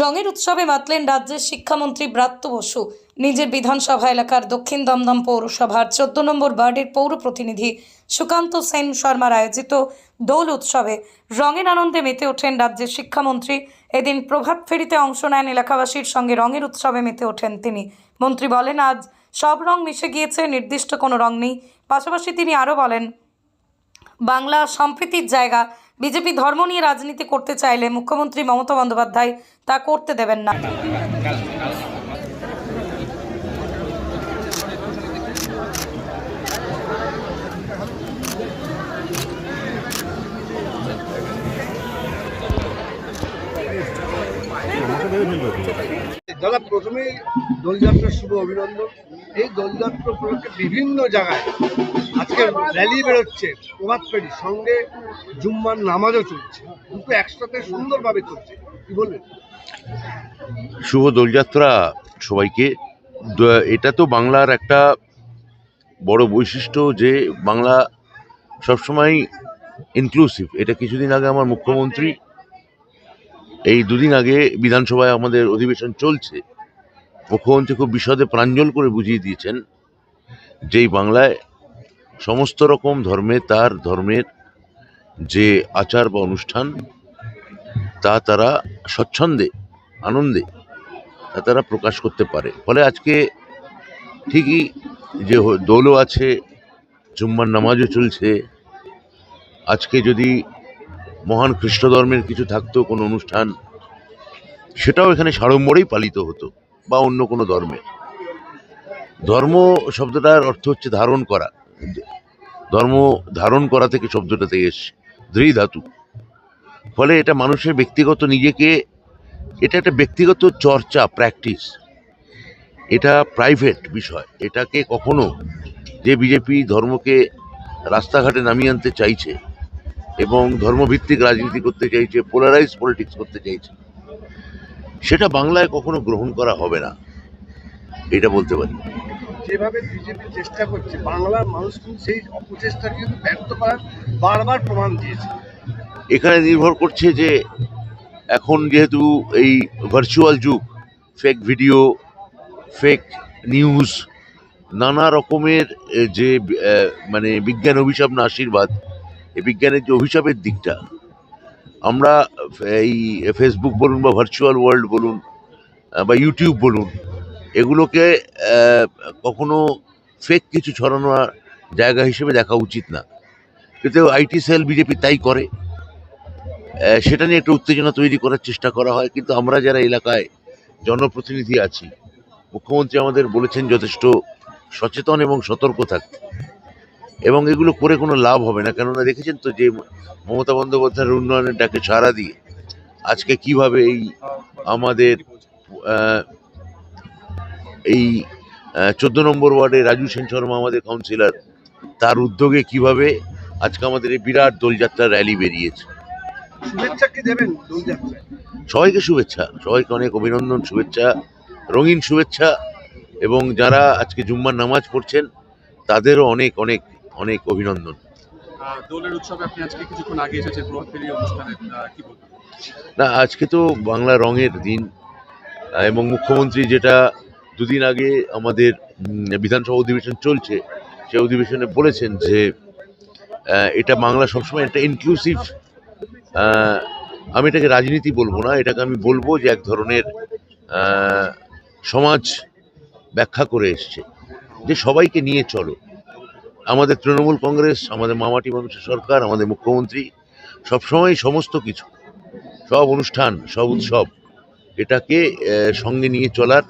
রঙের উৎসবে মাতলেন রাজ্যের শিক্ষামন্ত্রী ব্রাত্য বসু। নিজের বিধানসভা এলাকার দক্ষিণ দমদম পৌরসভার চোদ্দ নম্বর ওয়ার্ডের পৌর প্রতিনিধি সুকান্ত সেন শর্মার আয়োজিত দোল উৎসবে রঙের আনন্দে মেতে ওঠেন রাজ্যের শিক্ষামন্ত্রী। এদিন প্রভাত ফেরিতে অংশ নেন এলাকাবাসীর সঙ্গে রঙের উৎসবে মেতে ওঠেন তিনি। মন্ত্রী বলেন, আজ সব রং মিশে গিয়েছে, নির্দিষ্ট কোনো রং নেই। পাশাপাশি তিনি আরও বলেন, বাংলা সম্প্রীতির জায়গা বিজেপি ধর্ম নিয়ে রাজনীতি করতে চাইলে মুখ্যমন্ত্রী মমতা বন্দ্যোপাধ্যায় তা করতে দেবেন না। প্রথমেই দোলযাত্রার শুভ অভিনন্দন। এই দোলযাত্রা উপলক্ষে বিভিন্ন জায়গায় আজকে র্যালি বেরোচ্ছে। প্রভাত ফেরি, সঙ্গে জুম্মার নামাজও চলছে। দুটো একসাথে সুন্দরভাবে চলছে। কি বলবেন? শুভ দোলযাত্রা সবাইকে। এটা তো বাংলার একটা বড় বৈশিষ্ট্য যে বাংলা সবসময় ইনক্লুসিভ এটা কিছুদিন আগে আমার মুখ্যমন্ত্রী, এই দুদিন আগে বিধানসভায় আমাদের অধিবেশন চলছে। মুখ্যমন্ত্রী খুব বিশদে প্রাঞ্জল করে বুঝিয়ে দিয়েছেন যে এই বাংলায় সমস্ত রকম ধর্মে তার ধর্মের যে আচার বা অনুষ্ঠান, তা তারা স্বচ্ছন্দে, আনন্দে তা তারা প্রকাশ করতে পারে। ফলে আজকে ঠিকই যে দোলও আছে, জুম্মার নামাজও চলছে। আজকে যদি মহান খ্রিস্ট ধর্মের কিছু থাকতো কোনো অনুষ্ঠান, সেটাও এখানে সাড়ম্বরেই পালিত হতো। বা অন্য কোনো ধর্মে। ধর্ম শব্দটার অর্থ হচ্ছে ধারণ করা। ধর্ম ধারণ করা থেকে শব্দটা থেকে এসছে। ধৃ ধাতু। ফলে এটা মানুষের ব্যক্তিগত নিজেকে, এটা একটা ব্যক্তিগত চর্চা প্র্যাকটিস এটা প্রাইভেট বিষয়। এটাকে কখনো যে বিজেপি ধর্মকে রাস্তাঘাটে নামিয়ে আনতে চাইছে এবং ধর্মভিত্তিক রাজনীতি করতে চাইছে পোলারাইজ পলিটিক্স করতে চাইছে সেটা বাংলায় কখনো গ্রহণ করা হবে না। এটা বলতে পারি। যেভাবে বিজেপি চেষ্টা করছে বাংলার মানুষ কিন্তু সেই অপচেষ্টা কিন্তু ব্যর্থ করার বারবার প্রমাণ দিয়েছে। এখানে নির্ভর করছে যে এখন যেহেতু এই ভার্চুয়াল যুগ ফেক ভিডিও ফেক নিউজ নানা রকমের যে মানে বিজ্ঞান অভিশাপ না আশীর্বাদ এই বিজ্ঞানের যে অভিশাপের দিকটা আমরা এই ফেসবুক বলুন বা ভার্চুয়াল ওয়ার্ল্ড বলুন বা ইউটিউব বলুন, এগুলোকে কখনো ফেক কিছু ছড়ানোর জায়গা হিসেবে দেখা উচিত না। কিন্তু আইটি সেল বিজেপি তাই করে। সেটা নিয়ে একটা উত্তেজনা তৈরি করার চেষ্টা করা হয়, কিন্তু আমরা যারা এলাকায় জনপ্রতিনিধি আছি, মুখ্যমন্ত্রী আমাদের বলেছেন যথেষ্ট সচেতন এবং সতর্ক থাকতে। এবং এগুলো করে কোনো লাভ হবে না। কেননা দেখেছেন তো যে মমতা বন্দ্যোপাধ্যায়ের উন্নয়নের ডাকে সাড়া দিয়ে আজকে কীভাবে এই আমাদের এই চোদ্দ নম্বর ওয়ার্ডে রাজু সেন শর্মা আমাদের কাউন্সিলর তার উদ্যোগে কীভাবে আজকে আমাদের এই বিরাট দোলযাত্রা র্যালি বেরিয়েছে। সবাইকে শুভেচ্ছা সবাইকে অনেক অভিনন্দন শুভেচ্ছা রঙিন শুভেচ্ছা এবং যারা আজকে জুম্মার নামাজ পড়ছেন তাদেরও অনেক অনেক অনেক অভিনন্দন। দোলের উৎসবে আপনি আজকে কিছুক্ষণ আগে এসেছেন প্রভাত অনুষ্ঠানে কি বলবেন? না আজকে তো বাংলা রঙের দিন এবং মুখ্যমন্ত্রী যেটা দুদিন আগে আমাদের বিধানসভা অধিবেশন চলছে সেই অধিবেশনে বলেছেন যে এটা বাংলা সবসময় একটা ইনক্লুসিভ আমি এটাকে রাজনীতি বলব না এটাকে আমি বলব যে এক ধরনের সমাজ ব্যাখ্যা করে এসছে যে সবাইকে নিয়ে চলো। আমাদের তৃণমূল কংগ্রেস, আমাদের মামাটি মানুষের সরকার, আমাদের মুখ্যমন্ত্রী, সবসময় সমস্ত কিছু, সব অনুষ্ঠান, সব উৎসব, এটাকে সঙ্গে নিয়ে চলার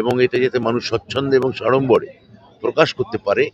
এবং এটা যাতে মানুষ স্বচ্ছন্দে এবং সাড়ম্বরে প্রকাশ করতে পারে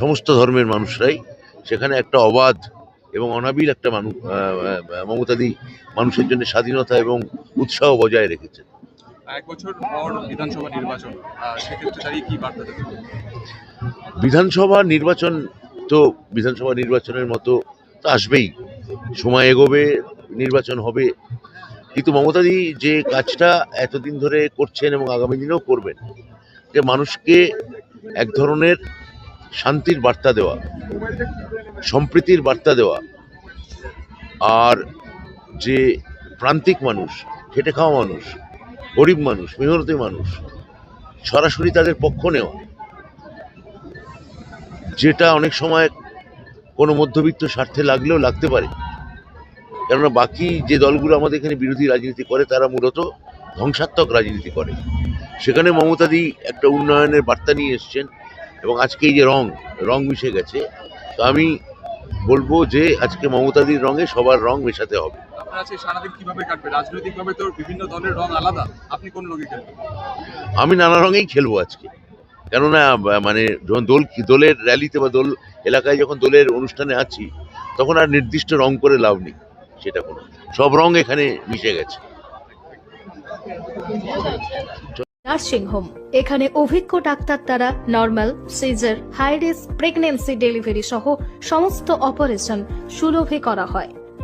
সমস্ত ধর্মের মানুষরাই, সেখানে একটা অবাধ এবং অনাবিল একটা মানুষ মমতাদি মানুষের জন্য স্বাধীনতা এবং উৎসাহ বজায় রেখেছেন। এক বছর পর বিধানসভা নির্বাচন সেক্ষেত্রে দাঁড়িয়ে বার্তা দেবেন? বিধানসভা নির্বাচন তো বিধানসভা নির্বাচনের মতো তো আসবেই। সময় এগোবে, নির্বাচন হবে। কিন্তু মমতাদি যে কাজটা এতদিন ধরে করছেন এবং আগামী দিনেও করবেন, যে মানুষকে এক ধরনের শান্তির বার্তা দেওয়া, সম্প্রীতির বার্তা দেওয়া, আর যে প্রান্তিক মানুষ, খেটে খাওয়া মানুষ, গরিব মানুষ, মেহনতি মানুষ, সরাসরি তাদের পক্ষ নেওয়া যেটা অনেক সময় কোনো মধ্যবিত্ত স্বার্থে লাগলেও লাগতে পারে। কেননা বাকি যে দলগুলো আমাদের এখানে বিরোধী রাজনীতি করে তারা মূলত ধ্বংসাত্মক রাজনীতি করে। সেখানে মমতাদি একটা উন্নয়নের বার্তা নিয়ে এসছেন এবং আজকে এই যে রং রং মিশে গেছে তো আমি বলব যে আজকে মমতাদির রঙে সবার রং মেশাতে হবে। আমি নানা রঙেই খেলব আজকে। কেননা মানে যখন দোল দোলের র্যালিতে বা দোল এলাকায় যখন দোলের অনুষ্ঠানে আছি, তখন আর নির্দিষ্ট রং করে লাভ নেই, সেটা কোনো। সব রং এখানে মিশে গেছে। নার্সিং হোম এখানে অভিজ্ঞ ডাক্তার দ্বারা normal, caesar, high risk, pregnancy delivery সহ সমস্ত অপারেশন সুলভে করা হয়।